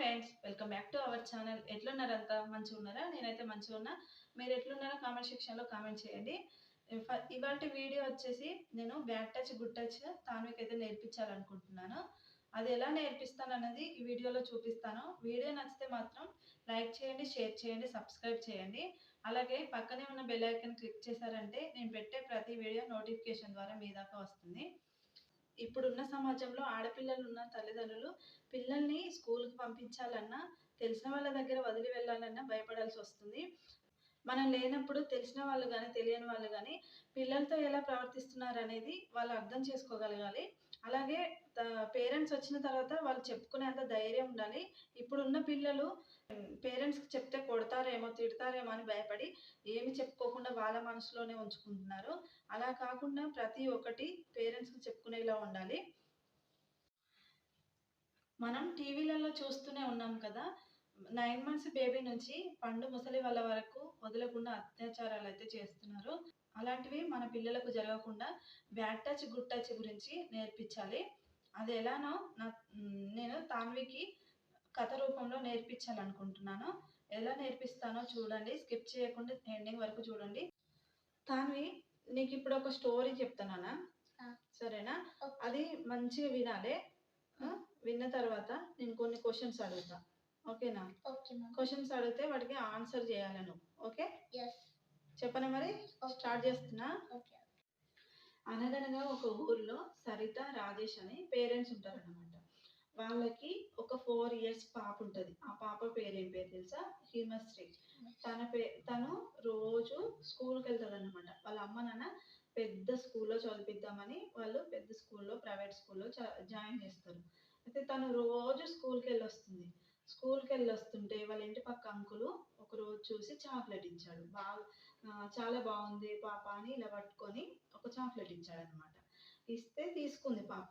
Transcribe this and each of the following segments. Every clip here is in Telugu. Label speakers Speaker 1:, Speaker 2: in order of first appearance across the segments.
Speaker 1: Friends welcome back to our channel ఎట్లున్నారంతా మంచిగా ఉన్నారా నేనైతే మంచిగా ఉన్నా మీరు ఎట్లున్నారా కామెంట్ సెక్షన్లో కామెంట్ చేయండి. ఇవాళ వీడియో వచ్చేసి నేను బ్యాక్ టచ్ గుడ్ టచ్ తానుకి అయితే నేర్పించాలనుకుంటున్నాను. అది ఎలా నేర్పిస్తాను అన్నది ఈ వీడియోలో చూపిస్తాను. వీడియో నచ్చితే మాత్రం లైక్ చేయండి షేర్ చేయండి సబ్స్క్రైబ్ చేయండి. అలాగే పక్కనే ఉన్న బెల్ ఐకన్ క్లిక్ చేశారంటే నేను పెట్టే ప్రతి వీడియో నోటిఫికేషన్ ద్వారా మీ దాకా వస్తుంది. ఇప్పుడున్న సమాజంలో ఆడపిల్లలు ఉన్న తల్లిదండ్రులు పిల్లల్ని స్కూల్కి పంపించాలన్నా తెలిసిన వాళ్ళ దగ్గర వదిలి వెళ్ళాలన్నా భయపడాల్సి వస్తుంది. మనం లేనప్పుడు తెలిసిన వాళ్ళు కానీ తెలియని వాళ్ళు కానీ పిల్లలతో ఎలా ప్రవర్తిస్తున్నారు అనేది వాళ్ళు అర్థం చేసుకోగలగాలి. అలాగే పేరెంట్స్ వచ్చిన తర్వాత వాళ్ళు చెప్పుకునేంత ధైర్యం ఉండాలి. ఇప్పుడున్న పిల్లలు పేరెంట్స్కి చెప్తే కొడతారేమో తిడతారేమో అని భయపడి ఏమి చెప్పుకోకుండా వాళ్ళ మనసులోనే ఉంచుకుంటున్నారు. అలా కాకుండా ప్రతి ఒక్కటి పేరెంట్స్కి చెప్పుకునేలా ఉండాలి. మనం టీవీలలో చూస్తూనే ఉన్నాం కదా నైన్ మంత్స్ బేబీ నుంచి పండు ముసలి వాళ్ళ వరకు వదలకుండా అత్యాచారాలు అయితే చేస్తున్నారు. అలాంటివి మన పిల్లలకు జరగకుండా బ్యాడ్ టచ్ గుడ్ టచ్ గురించి నేర్పించాలి. అది ఎలానో నా నేను తాన్వికి కథ రూపంలో నేర్పించాలనుకుంటున్నాను. ఎలా నేర్పిస్తానో చూడండి. స్కిప్ చేయకుండా ఎండింగ్ వరకు చూడండి. తాన్వి నీకు ఇప్పుడు ఒక స్టోరీ చెప్తానా సరేనా? అది మంచిగా వినాలి. విన్న తర్వాత నేను కొన్ని క్వశ్చన్స్ అడుగుతా. ఓకేనా? క్వశ్చన్స్ అడిగితే వాటికి ఆన్సర్ చేయాలి నువ్వు. ఓకే? చెప్పనా మరి? స్టార్ట్ చేస్తున్నా? అనగనగా ఒక ఊర్లో సరిత రాజేష్ అని పేరెంట్స్ ఉంటారన్నమాట. వాళ్ళకి ఒక ఫోర్ ఇయర్స్ పాప ఉంటుంది. ఆ పాప పేరు ఏం పేరు తెలుసా? హిమశ్రీ. తన పే తను రోజు స్కూల్కి వెళ్తుంది అనమాట వాళ్ళ అమ్మ నాన్న పెద్ద స్కూల్లో చదివిద్దామని వాళ్ళు పెద్ద స్కూల్లో ప్రైవేట్ స్కూల్లో జాయిన్ చేస్తారు. అయితే తను రోజు స్కూల్కి వెళ్ళి వస్తుంది స్కూల్కి వెళ్ళి వస్తుంటే వాళ్ళ ఇంటి పక్క అంకులు ఒక రోజు చూసి చాక్లెట్ ఇచ్చాడు. బాగా చాలా బాగుంది పాప అని ఇలా పట్టుకొని ఒక చాక్లెట్ ఇచ్చాడు అనమాట ఇస్తే తీసుకుంది పాప.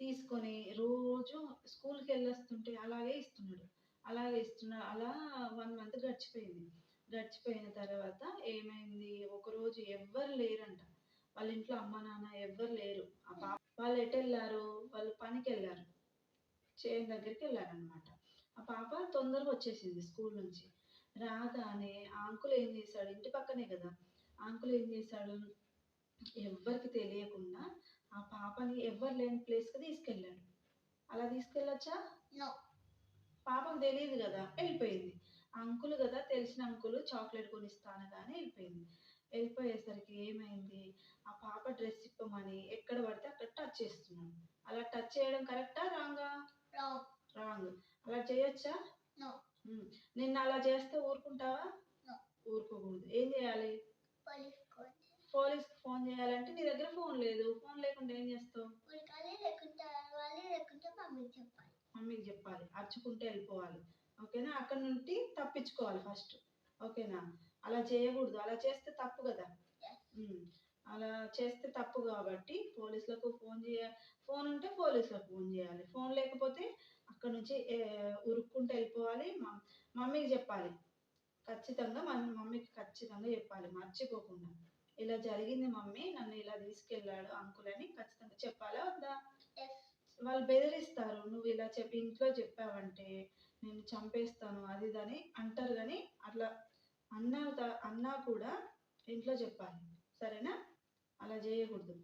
Speaker 1: తీసుకొని రోజు స్కూల్కి వెళ్ళొస్తుంటే అలాగే ఇస్తున్నాడు. అలాగే ఇస్తున్నాడు. అలా వన్ మంత్ గడిచిపోయింది. గడిచిపోయిన తర్వాత ఏమైంది? ఒకరోజు ఎవ్వరు లేరంట. వాళ్ళ ఇంట్లో అమ్మ నాన్న ఎవ్వరు లేరు. ఆ పాప వాళ్ళు ఎటు వెళ్ళారు? వాళ్ళు పనికి వెళ్ళారు. చేను దగ్గరికి వెళ్ళారనమాట ఆ పాప తొందరగా వచ్చేసింది స్కూల్ నుంచి. రాగానే ఆంకులు అంకుల్ ఏం చేశాడు? ఇంటి పక్కనే కదా. ఆంకులు అంకుల్ ఏం చేశాడు? ఎవ్వరికి తెలియకుండా ఆ పాపని ఎవ్వరు లేని ప్లేస్కి తీసుకెళ్ళాడు. అలా తీసుకెళ్ళొచ్చా? పాపకు తెలియదు కదా వెళ్ళిపోయింది. అంకుల్ కదా తెలిసిన అంకుల్ చాక్లెట్ కొనిస్తాను కానీ వెళ్ళిపోయింది. వెళ్ళిపోయేసరికి ఏమైంది? ఆ పాప డ్రెస్ ఇప్పమని ఎక్కడ పడితే అక్కడ టచ్ చేస్తున్నాడు. అలా టచ్ చేయడం కరెక్టా రాంగా రాంగ్ అలా చేయొచ్చా? నిన్న అలా చేస్తే ఊరుకుంటావా? ఊరుకోకూడదు. ఏం చేయాలి పోలీస్కి ఫోన్ చేయాలంటే నీ దగ్గర ఫోన్ లేదు ఫోన్ లేకుండా ఏం చేస్తావు మమ్మీకి చెప్పాలి అరుచుకుంటే వెళ్ళిపోవాలి. ఓకేనా? అక్కడ నుండి తప్పించుకోవాలి ఫస్ట్ ఓకేనా? అలా చేయకూడదు. అలా చేస్తే తప్పు కదా? అలా చేస్తే తప్పు కాబట్టి పోలీసులకు ఫోన్ చేయ ఫోన్ ఉంటే పోలీసులకు ఫోన్ చేయాలి. ఫోన్ లేకపోతే అక్కడ నుంచి ఉరుక్కుంటూ వెళ్ళిపోవాలి. మమ్మీకి చెప్పాలి. ఖచ్చితంగా మన మమ్మీకి ఖచ్చితంగా చెప్పాలి. మర్చిపోకుండా. ఇలా జరిగింది మమ్మీ. నన్ను ఇలా తీసుకెళ్ళాడు అంకుల్ అని ఖచ్చితంగా చెప్పాలా వద్దా? వాళ్ళు బెదిరిస్తారు నువ్వు ఇలా చెప్పి ఇంట్లో చెప్పావంటే నేను చంపేస్తాను అది అని అంటారు కానీ అట్లా అన్నా అన్నా కూడా ఇంట్లో చెప్పాలి. సరేనా? అలా చేయకూడదు.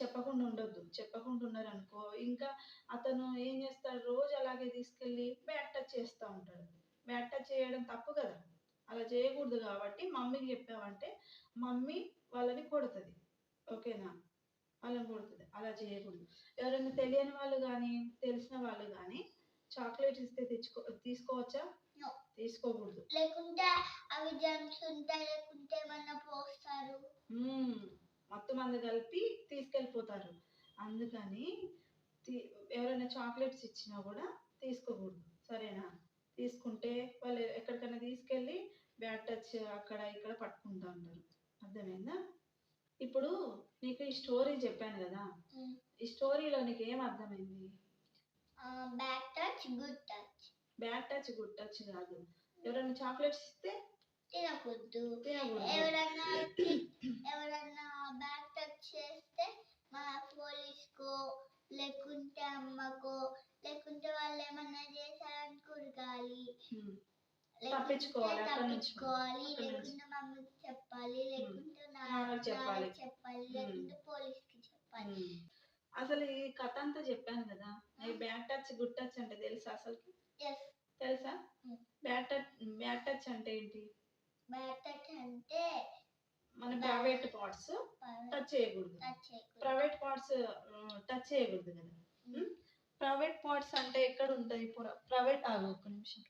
Speaker 1: చెప్పకుండా ఉండొద్దు. చెప్పకుండా ఉన్నారనుకో ఇంకా అతను ఏం చేస్తాడు? రోజు అలాగే తీసుకెళ్ళి బ్యాట్ టచ్ చేస్తూ ఉంటాడు. బ్యాట్ టచ్ చేయడం తప్పు కదా. అలా చేయకూడదు కాబట్టి మమ్మీకి చెప్పావంటే మమ్మీ వాళ్ళని కొడుతుంది. ఓకేనా? వాళ్ళని కొడుతుంది అలా చేయకూడదు. ఎవరైనా తెలియని వాళ్ళు కానీ తెలిసిన వాళ్ళు కానీ చాక్లెట్ ఇస్తే తెచ్చుకో తీసుకోవచ్చా? తీసుకోకూడదు.
Speaker 2: లేకుంటే అవి జమ్స్ ఉంటాయి లేకుంటే ఏమన్నా పోస్తారు.
Speaker 1: మొత్తం మంది కలిపి తీసుకెళ్ళిపోతారు. అందుకని ఎవరైనా చాక్లెట్స్ ఇచ్చినా కూడా తీసుకోకూడదు. సరేనా? తీసుకుంటే వాళ్ళు ఎక్కడికైనా తీసుకెళ్ళి బ్యాడ్ టచ్ అక్కడ ఇక్కడ పట్టుకుంటూ ఉంటారు. అర్థమైందా? ఇప్పుడు నీకు ఈ స్టోరీ చెప్పాను కదా. ఈ స్టోరీలో నీకు ఏం అర్థమైంది
Speaker 2: bad touch good touch
Speaker 1: bad touch good touch కాదు. ఎవరైనా చాక్లెట్స్ ఇస్తే?
Speaker 2: తినకూడదు. ఎవరన్నా ఎవరన్నా బ్యాక్ టచ్ చేస్తే మా పోలీస్కో లేకుంటే అమ్మకో లేకుంటే వాళ్ళు ఏమన్నా
Speaker 1: ఉమ్.
Speaker 2: లేకుంటే
Speaker 1: తప్పించుకోవాలి
Speaker 2: లేకుంటే
Speaker 1: నాన్నకి చెప్పాలి.
Speaker 2: చెప్పాలి.
Speaker 1: అసలు ఈ కథ అంతా చెప్పాను కదా ఈ బ్యాడ్ టచ్ గుడ్ టచ్ అంటే తెలుసా అసలు తెలుసా. బ్యాడ్ టచ్ బ్యాడ్ టచ్ అంటే ఏంటి?
Speaker 2: టచ్ అంటే
Speaker 1: మన ప్రైవేట్ పార్ట్స్ టచ్ చేయకూడదు. ప్రైవేట్ పార్ట్స్ టచ్ చేయకూడదు కదా. ప్రైవేట్ పార్ట్స్ అంటే ఎక్కడ ఉంటాయి ప్రైవేట్ ఆగు ఒక్క నిమిషం.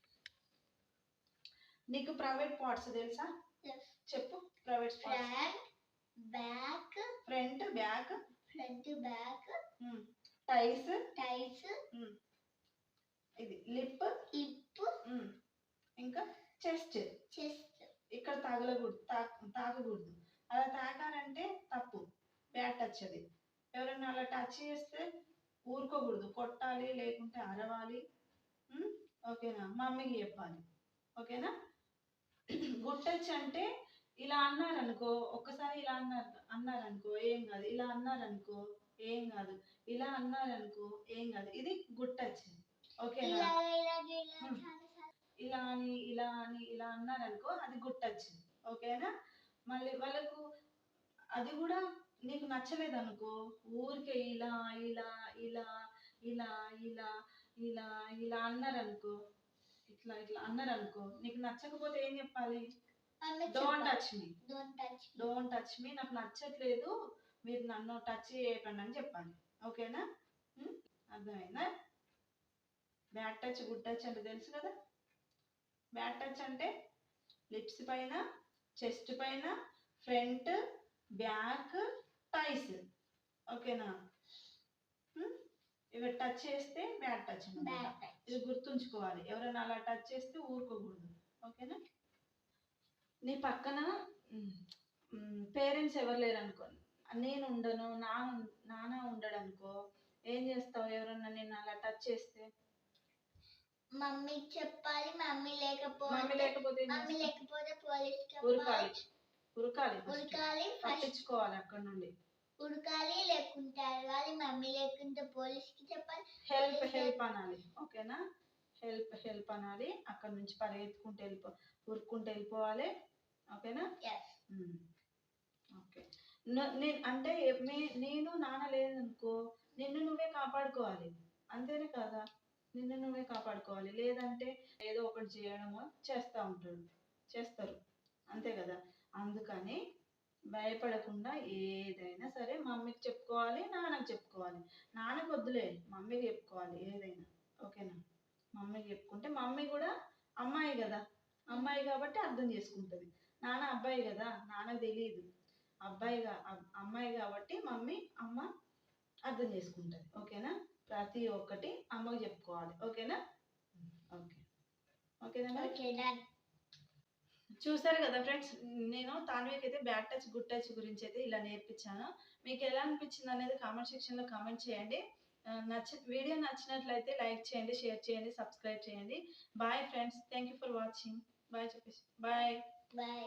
Speaker 1: నీకు ప్రైవేట్ పార్ట్స్ తెలుసా. చెప్పు private parts.
Speaker 2: Back
Speaker 1: front back.
Speaker 2: Front back
Speaker 1: thighs.
Speaker 2: Thighs
Speaker 1: ఇది లిప్.
Speaker 2: హిప్
Speaker 1: ఇంకా చెస్ట్.
Speaker 2: చెస్ట్.
Speaker 1: ఇక్కడ తగలకూడదు. తాక- తాకకూడదు అలా తాకారంటే తప్పు. బ్యాడ్ టచ్ అది. ఎవరైనా అలా టచ్ చేస్తే ఊరుకోకూడదు. కొట్టాలి లేకుంటే అరవాలి. ఓకేనా? మమ్మీకి చెప్పాలి. ఓకేనా? గుడ్ టచ్ అంటే ఇలా అన్నారనుకో ఒక్కసారి ఇలా అన్నారు అన్నారనుకో ఏం కాదు. ఇలా అన్నారనుకో ఏం కాదు. ఇలా అన్నారనుకో ఏం కాదు. ఇది గుడ్ టచ్. ఓకేనా?
Speaker 2: ఇలా
Speaker 1: అని ఇలా అని ఇలా అన్నారనుకో అది గుడ్ టచ్. ఓకేనా? మళ్ళీ వాళ్ళకు అది కూడా నీకు నచ్చలేదు అనుకో ఊరికే ఇలా ఇలా ఇలా ఇలా ఇలా ఇలా ఇలా అన్నారనుకో ఇట్లా ఇట్లా అన్నారనుకో నీకు నచ్చకపోతే ఏం చెప్పాలి? Don't touch me
Speaker 2: don't touch
Speaker 1: don't touch me నాకు నచ్చట్లేదు. మీరు నన్ను టచ్ చేయకండి అని చెప్పాలి. ఓకేనా? అర్థమైందా? బ్యాడ్ టచ్ గుడ్ టచ్ అంటే తెలుసు కదా? బ్యాడ్ టచ్ అంటే లిప్స్ పైన చెస్ట్ పైన ఫ్రంట్ బ్యాక్ టైస్ ఓకేనా? ఇవి టచ్ చేస్తే బ్యాడ్ టచ్ అన్నమాట
Speaker 2: బ్యాడ్ టచ్
Speaker 1: ఇది గుర్తుంచుకోవాలి. ఎవరైనా అలా టచ్ చేస్తే ఊరుకోకూడదు. ఓకేనా? నీ పక్కన పేరెంట్స్ ఎవరు లేరు అనుకో నేను ఉండను నా నాన్న ఉండడు అనుకో ఏం చేస్తావు? ఎవరన్నా నేను అలా టచ్ చేస్తే?
Speaker 2: మమ్మీకి చెప్పాలి మమ్మీ
Speaker 1: మమ్మీ
Speaker 2: లేకపోతే
Speaker 1: లేకపోతే ఏం
Speaker 2: మమ్మీ? లేకపోతే పోలీస్
Speaker 1: ఉరకాలి. ఉరకాలి.
Speaker 2: ఉరకాలి ఫస్ట్
Speaker 1: తప్పించుకోవాలి అక్కడ నుండి.
Speaker 2: ఉరకాలి లేకుంటే అడగాలి మమ్మీ లేకుంటే పోలీస్కి చెప్పాలి.
Speaker 1: హెల్ప్ హెల్ప్ అనాలి. ఓకేనా? హెల్ప్ హెల్ప్ అనాలి. అక్కడ నుంచి పరిగెత్తుకుంటూ వెళ్ళిపో ఉరుక్కుంటూ వెళ్ళిపోవాలి. ఓకేనా. ఓకే. నేను అంటే నేను నాన్న లేదనుకో నిన్ను నువ్వే కాపాడుకోవాలి. అంతేనే కదా? నిన్ను నువ్వే కాపాడుకోవాలి. లేదంటే ఏదో ఒకటి చేయడమో చేస్తూ ఉంటాడు. చేస్తారు. అంతే కదా? అందుకని భయపడకుండా ఏదైనా సరే మమ్మీకి చెప్పుకోవాలి నాన్నకి చెప్పుకోవాలి. నాన్నకు వద్దులే. మమ్మీకి చెప్పుకోవాలి ఏదైనా. ఓకేనా? మమ్మీకి చెప్పుకుంటే మమ్మీ కూడా అమ్మాయి కదా. అమ్మాయి కాబట్టి అర్థం చేసుకుంటుంది. నాన్న అబ్బాయి కదా నాన్నకు తెలియదు. అబ్బాయి కా- అబ్- అమ్మాయి కాబట్టి మమ్మీ అమ్మ అర్థం చేసుకుంటుంది. ఓకేనా? ప్రతి ఒక్కటి అమ్మకి చెప్పుకోవాలి. ఓకేనా? ఓకే. ఓకేనా చూసారు కదా ఫ్రెండ్స్ నేను తాన్వికి అయితే బ్యాడ్ టచ్ గుడ్ టచ్ గురించి అయితే ఇలా నేర్పించాను. మీకు ఎలా అనిపించింది అనేది కామెంట్ సెక్షన్లో కామెంట్ చేయండి. నచ్చ వీడియో నచ్చినట్లయితే లైక్ చేయండి షేర్ చేయండి సబ్స్క్రైబ్ చేయండి. Bye friends thank you for watching bye చెప్పేసి. Bye
Speaker 2: bye